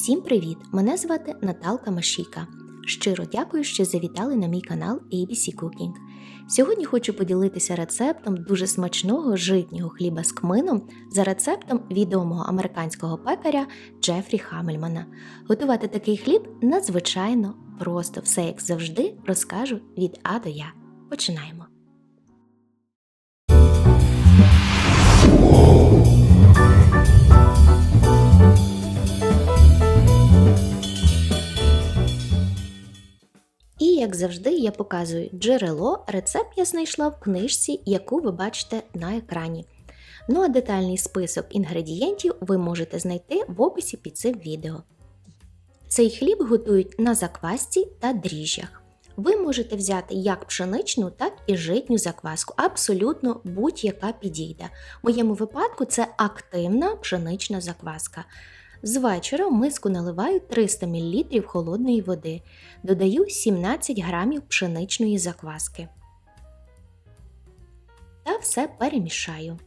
Всім привіт! Мене звати Наталка Машіка. Щиро дякую, що завітали на мій канал ABC Cooking. Сьогодні хочу поділитися рецептом дуже смачного житнього хліба з кмином за рецептом відомого американського пекаря Джефрі Хамельмана. Готувати такий хліб надзвичайно просто, все як завжди розкажу від А до Я. Починаємо. Завжди, я показую джерело. Рецепт я знайшла в книжці, яку ви бачите на екрані. Ну а детальний список інгредієнтів ви можете знайти в описі під цим відео. Цей хліб готують на заквасці та дріжджах. Ви можете взяти як пшеничну, так і житню закваску, абсолютно будь-яка підійде. В моєму випадку це активна пшенична закваска. З вечора в миску наливаю 300 мл холодної води, додаю 17 г пшеничної закваски. Та все перемішаю.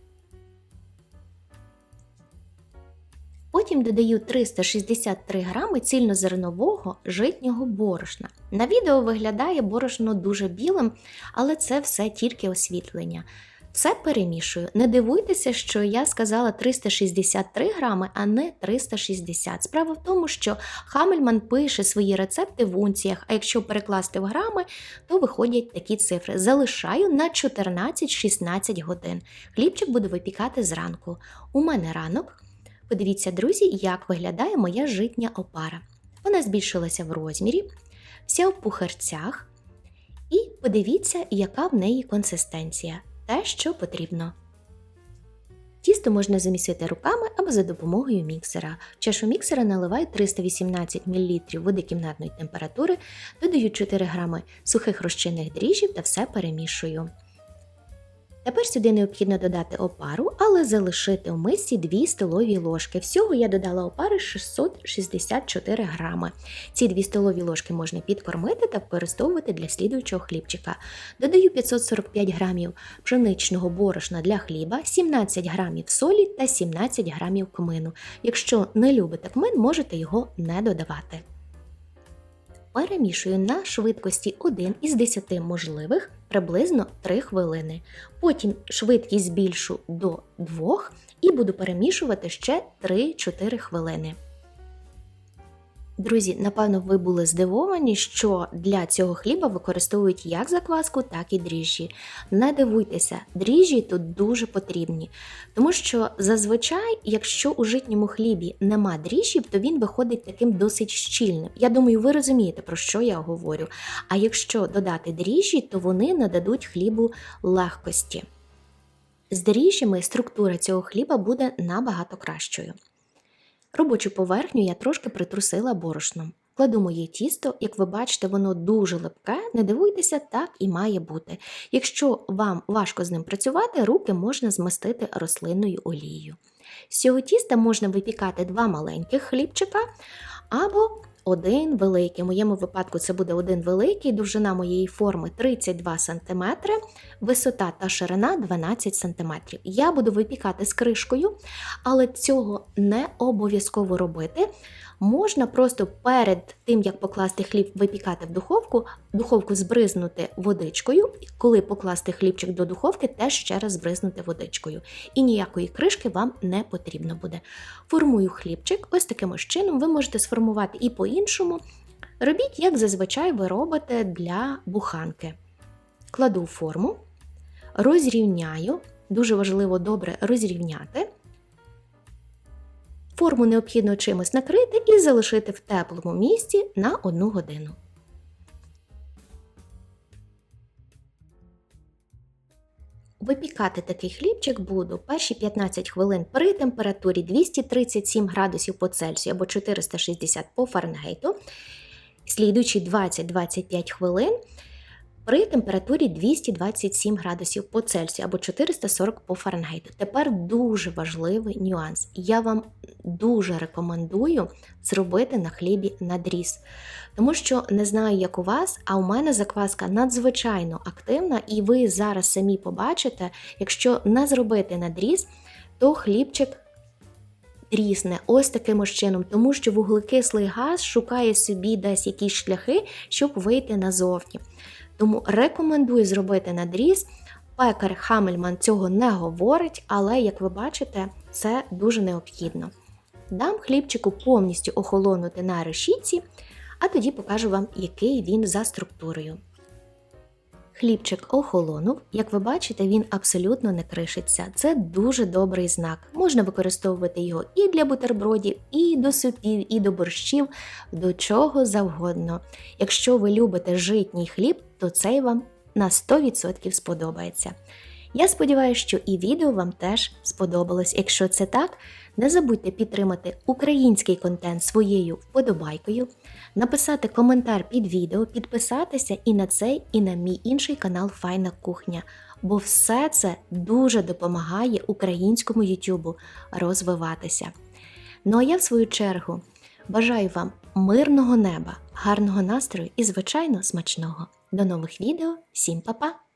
Потім додаю 363 г цільнозернового житнього борошна. На відео виглядає борошно дуже білим, але це все тільки освітлення. Все перемішую. Не дивуйтеся, що я сказала 363 грами, а не 360. Справа в тому, що Хамельман пише свої рецепти в унціях, а якщо перекласти в грами, то виходять такі цифри. Залишаю на 14-16 годин. Хлібчик буду випікати зранку. У мене ранок. Подивіться, друзі, як виглядає моя житня опара. Вона збільшилася в розмірі, вся в пухарцях. І подивіться, яка в неї консистенція те, що потрібно. Тісто можна замісити руками або за допомогою міксера. В чашу міксера наливаю 318 мл води кімнатної температури, додаю 4 г сухих розчинних дріжджів та все перемішую. Тепер сюди необхідно додати опару, але залишити в мисці 2 столові ложки. Всього я додала опари 664 грами. Ці 2 столові ложки можна підкормити та використовувати для слідуючого хлібчика. Додаю 545 грамів пшеничного борошна для хліба, 17 грамів солі та 17 грамів кмину. Якщо не любите кмин, можете його не додавати. Перемішую на швидкості 1 із 10 можливих приблизно 3 хвилини. Потім швидкість збільшу до 2 і буду перемішувати ще 3-4 хвилини. Друзі, напевно, ви були здивовані, що для цього хліба використовують як закваску, так і дріжджі. Не дивуйтеся, дріжджі тут дуже потрібні, тому що зазвичай, якщо у житньому хлібі нема дріжджів, то він виходить таким досить щільним. Я думаю, ви розумієте, про що я говорю. А якщо додати дріжджі, то вони нададуть хлібу легкості. З дріжджами структура цього хліба буде набагато кращою. Робочу поверхню я трошки притрусила борошном. Кладу моє тісто, як ви бачите, воно дуже липке, не дивуйтеся, так і має бути. Якщо вам важко з ним працювати, руки можна змастити рослинною олією. З цього тіста можна випікати два маленьких хлібчика або один великий. В моєму випадку це буде один великий, довжина моєї форми 32 см, висота та ширина 12 см. Я буду випікати з кришкою, але цього не обов'язково робити. Можна просто перед тим, як покласти хліб, випікати в духовку, духовку збризнути водичкою. Коли покласти хлібчик до духовки, теж ще раз збризнути водичкою. І ніякої кришки вам не потрібно буде. Формую хлібчик, ось таким ось чином ви можете сформувати і по-іншому. Робіть, як зазвичай ви робите для буханки. Кладу форму, розрівняю, дуже важливо добре розрівняти. Форму необхідно чимось накрити і залишити в теплому місці на 1 годину. Випікати такий хлібчик буду перші 15 хвилин при температурі 237 градусів по Цельсію або 460 по Фаренгейту, слідуючі 20-25 хвилин при температурі 227 градусів по Цельсію або 440 по Фаренгейту. Тепер дуже важливий нюанс. Я вам дуже рекомендую зробити на хлібі надріз. Тому що не знаю, як у вас, а у мене закваска надзвичайно активна, і ви зараз самі побачите, якщо не зробити надріз, то хлібчик трісне ось таким чином, тому що вуглекислий газ шукає собі десь якісь шляхи, щоб вийти назовні. Тому рекомендую зробити надріз. Пекар Хамельман цього не говорить, але, як ви бачите, це дуже необхідно. Дам хлібчику повністю охолонути на решітці, а тоді покажу вам, який він за структурою. Хлібчик охолонув, як ви бачите, він абсолютно не кришиться. Це дуже добрий знак. Можна використовувати його і для бутербродів, і до супів, і до борщів, до чого завгодно. Якщо ви любите житній хліб, то цей вам на 100% сподобається. Я сподіваюся, що і відео вам теж сподобалось. Якщо це так, не забудьте підтримати український контент своєю вподобайкою, написати коментар під відео, підписатися і на цей, і на мій інший канал Файна Кухня, бо все це дуже допомагає українському Ютубу розвиватися. Ну а я, в свою чергу, бажаю вам мирного неба, гарного настрою і, звичайно, смачного. До нових відео, всім па-па!